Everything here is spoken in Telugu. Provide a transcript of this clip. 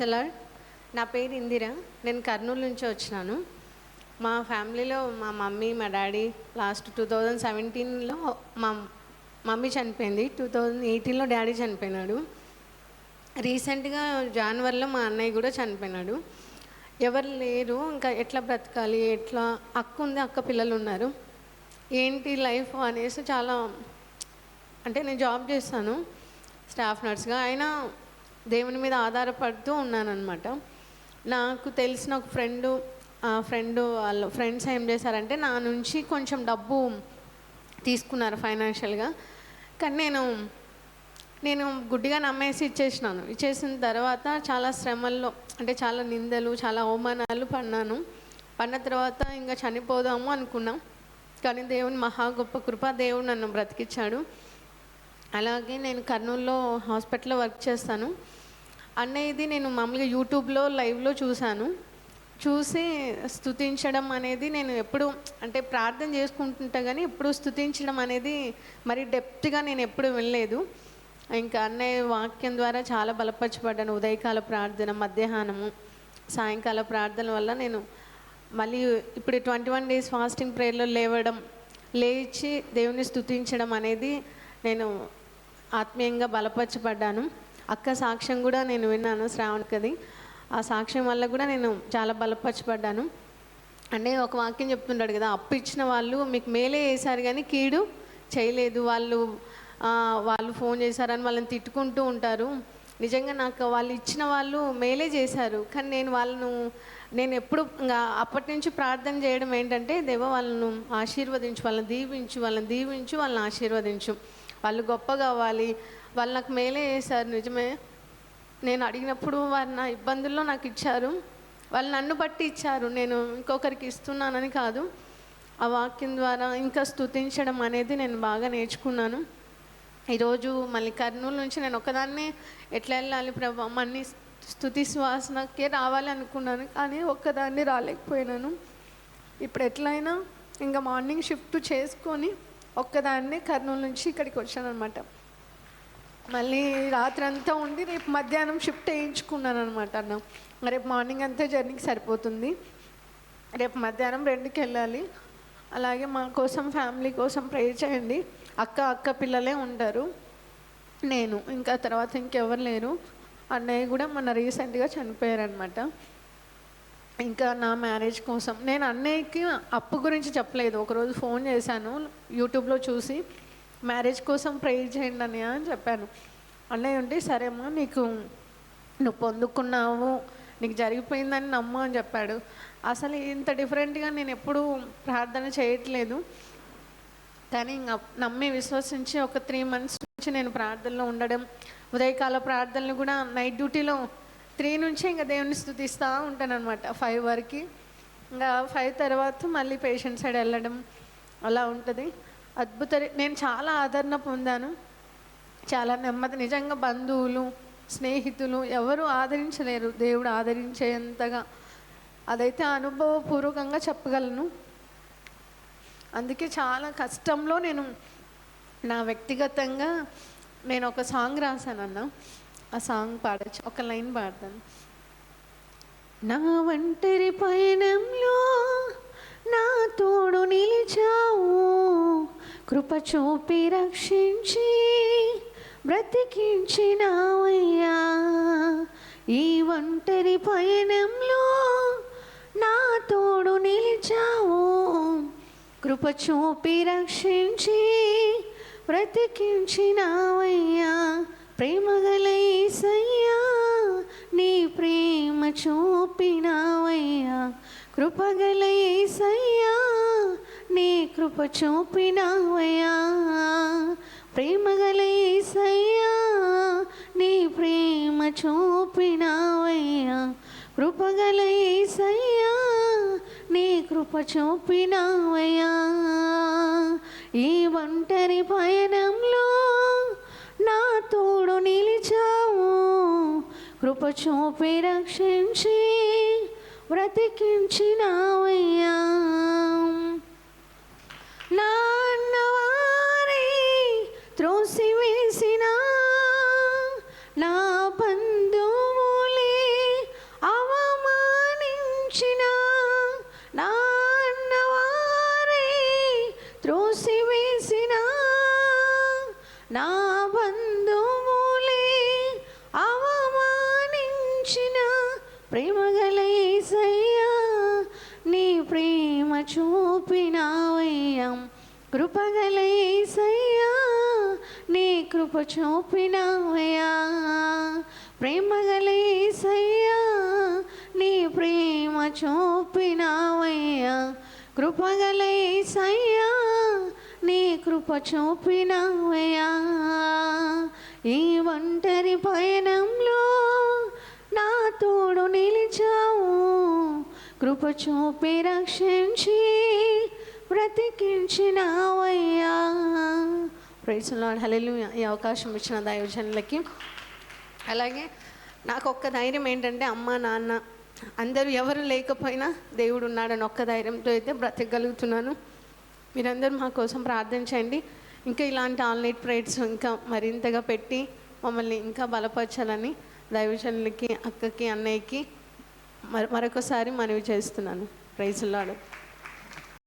హలో నా పేరు ఇందిర. నేను కర్నూలు నుంచి వచ్చినాను. మా ఫ్యామిలీలో మా మమ్మీ మా డాడీ లాస్ట్ టూ థౌజండ్ సెవెంటీన్లో మా మమ్మీ చనిపోయింది. టూ థౌజండ్ ఎయిటీన్లో డాడీ చనిపోయినాడు. రీసెంట్గా జనవరిలో మా అన్నయ్య కూడా చనిపోయినాడు. ఎవరు లేరు. ఇంకా ఎట్లా బ్రతకాలి? ఎట్లా? అక్క ఉంది అక్క పిల్లలు ఉన్నారు. ఏంటి లైఫ్ అనేసి చాలా అంటే నేను జాబ్ చేస్తాను. స్టాఫ్ నర్స్గా. అయినా దేవుని మీద ఆధారపడుతూ ఉన్నానన్నమాట. నాకు తెలిసిన ఒక ఫ్రెండు ఆ ఫ్రెండ్ వాళ్ళ ఫ్రెండ్స్ ఏం చేశారంటే నా నుంచి కొంచెం డబ్బు తీసుకున్నారు ఫైనాన్షియల్గా. కానీ నేను నేను గుడ్డిగా నమ్మేసి ఇచ్చేసినాను. ఇచ్చేసిన తర్వాత చాలా శ్రమల్లో అంటే చాలా నిందలు చాలా అవమానాలు పడినాను. పడిన తర్వాత ఇంకా చనిపోదాము అనుకున్నాం. కానీ దేవుని మహా గొప్ప కృప దేవుడు నన్ను బ్రతికిచ్చాడు. అలాగే నేను కర్నూలులో హాస్పిటల్లో వర్క్ చేస్తాను. అన్నయ్యది నేను మామూలుగా యూట్యూబ్లో లైవ్లో చూశాను. చూసి స్థుతించడం అనేది నేను ఎప్పుడు అంటే ప్రార్థన చేసుకుంటుంటా కానీ ఎప్పుడు స్థుతించడం అనేది మరి డెప్త్గా నేను ఎప్పుడు వెళ్ళలేదు ఇంకా అన్నయ్య వాక్యం ద్వారా చాలా బలపరచబడ్డాను. ఉదయకాల ప్రార్థన మధ్యాహ్నము సాయంకాల ప్రార్థన వల్ల నేను మళ్ళీ ఇప్పుడు ట్వంటీ వన్ డేస్ ఫాస్టింగ్ ప్రేయర్లో లేవడం లేచి దేవుని స్థుతించడం అనేది నేను ఆత్మీయంగా బలపరచబడ్డాను. అక్క సాక్ష్యం కూడా నేను విన్నాను శ్రావణ్కది. ఆ సాక్ష్యం వల్ల కూడా నేను చాలా బలపరచబడ్డాను. అంటే ఒక వాక్యం చెప్తుంటాడు కదా అప్పు ఇచ్చిన వాళ్ళు మీకు మేలే చేశారు కానీ కీడు చేయలేదు. వాళ్ళు వాళ్ళు ఫోన్ చేశారని వాళ్ళని తిట్టుకుంటూ ఉంటారు. నిజంగా నాకు వాళ్ళు ఇచ్చిన వాళ్ళు మేలే చేశారు. కానీ నేను వాళ్ళను నేను ఎప్పుడు ఇంకా అప్పటి నుంచి ప్రార్థన చేయడం ఏంటంటే దేవ వాళ్ళను ఆశీర్వదించు వాళ్ళని దీవించు వాళ్ళని దీవించు వాళ్ళని ఆశీర్వదించు. వాళ్ళు గొప్ప కావాలి వాళ్ళు నాకు మేలే చేశారు నిజమే. నేను అడిగినప్పుడు వారు నా ఇబ్బందుల్లో నాకు ఇచ్చారు. వాళ్ళు నన్ను బట్టి ఇచ్చారు. నేను ఇంకొకరికి ఇస్తున్నానని కాదు. ఆ వాక్యం ద్వారా ఇంకా స్థుతించడం అనేది నేను బాగా నేర్చుకున్నాను. ఈరోజు మళ్ళీ కర్నూలు నుంచి నేను ఒకదాన్నే ఎట్లా వెళ్ళాలి ప్రభా? మన్ని స్థుతి శ్వాసనకే రావాలి అనుకున్నాను కానీ ఒక్కదాన్ని రాలేకపోయినాను. ఇప్పుడు ఎట్లయినా ఇంకా మార్నింగ్ షిఫ్ట్ చేసుకొని ఒక్కదాన్ని కర్నూలు నుంచి ఇక్కడికి వచ్చాను అనమాట మళ్ళీ రాత్రి అంతా ఉండి రేపు మధ్యాహ్నం షిఫ్ట్ వేయించుకున్నాను అనమాట అన్న. రేపు మార్నింగ్ అంతా జర్నీకి సరిపోతుంది. రేపు మధ్యాహ్నం రెండుకి వెళ్ళాలి. అలాగే మా కోసం ఫ్యామిలీ కోసం ప్రే చేయండి. అక్క అక్క పిల్లలే ఉంటారు నేను ఇంకా తర్వాత ఇంకెవరు లేరు. అన్నయ్య కూడా మొన్న రీసెంట్గా చనిపోయారనమాట ఇంకా నా మ్యారేజ్ కోసం. నేను అన్నయ్యకి అప్పు గురించి చెప్పలేదు. ఒకరోజు ఫోన్ చేశాను యూట్యూబ్లో చూసి మ్యారేజ్ కోసం ప్రే చేయండి అని అని చెప్పాను. అన్నయ్య ఉంటే సరేమ్మా నీకు నువ్వు పొందుకున్నావు నీకు జరిగిపోయిందని నమ్ము అని చెప్పాడు. అసలు ఇంత డిఫరెంట్గా నేను ఎప్పుడూ ప్రార్థన చేయట్లేదు. కానీ ఇంకా నమ్మి విశ్వసించి ఒక త్రీ మంత్స్ నుంచి నేను ప్రార్థనలో ఉండడం ఉదయకాల ప్రార్థనలు కూడా నైట్ డ్యూటీలో త్రీ నుంచి ఇంకా దేవుని స్థుతిస్తూ ఉంటాను అనమాట ఫైవ్ వరకు. ఇంకా ఫైవ్ తర్వాత మళ్ళీ పేషెంట్ సైడ్ వెళ్ళడం అలా ఉంటుంది. అద్భుత నేను చాలా ఆదరణ పొందాను. చాలా నెమ్మది. నిజంగా బంధువులు స్నేహితులు ఎవరు ఆదరించలేరు. దేవుడు ఆదరించేంతగా. అదైతే అనుభవపూర్వకంగా చెప్పగలను. అందుకే చాలా కష్టంలో నేను నా వ్యక్తిగతంగా నేను ఒక సాంగ్ రాశానన్నా. ఆ సాంగ్ పాడచ్చు. ఒక లైన్ పాడతాను. నా ఒంటరి పయనంలో నా తోడు నిలిచావు. కృప చూపి రక్షించి బ్రతికించినావయ్యా ఈ ఒంటరి పయనంలో నా తోడు నిలిచావు. కృప చూపి రక్షించి బ్రతికించినావయ్యా ప్రేమగల యేసయ్యా నీ ప్రేమ చూపినావయ్యా. కృపగల యేసయ్యా నీ కృప చూపినావయ్యా. ప్రేమగల యేసయ్యా నీ ప్రేమ చూపినావయ్యా. కృపగల యేసయ్యా నీ కృప చూపినావయ్యా. ఈ ఒంటరి పయనంలో తోడు నిలిచావు. కృప చూపి రక్షించి బ్రతికించినావయ్యా. త్రోసి త్రోసివేసిన నా బంధువులే అవమానించిన నాన్నవారి త్రోసివేసిన నా బంధు కృపగల కృపగలయ్యా నీ కృప చూపినావయ్యా. ప్రేమగలయ్యా నీ ప్రేమ చూపినావయ్యా. కృపగలయ్యా నీ కృప చూపినావయ్యా. ఈ ఒంటరి పయనంలో నా తోడు నిలిచావు. కృప చూపి రక్షించి బ్రతికించినావయ్యా. ప్రైజ్లో హలెలు ఈ అవకాశం ఇచ్చిన దైవజనులకి. అలాగే నాకు ఒక్క ధైర్యం ఏంటంటే అమ్మ నాన్న అందరూ ఎవరు లేకపోయినా దేవుడు ఉన్నాడని ఒక్క ధైర్యంతో అయితే బ్రతకగలుగుతున్నాను. మీరందరూ మా కోసం ప్రార్థన చేయండి. ఇంకా ఇలాంటి ఆన్లైన్ ప్రేయర్స్ ఇంకా మరింతగా పెట్టి మమ్మల్ని ఇంకా బలపరచాలని దైవజనులకి అక్కకి అన్నయ్యకి మరొకసారి మనవి చేస్తున్నాను. ప్రైజ్లాడు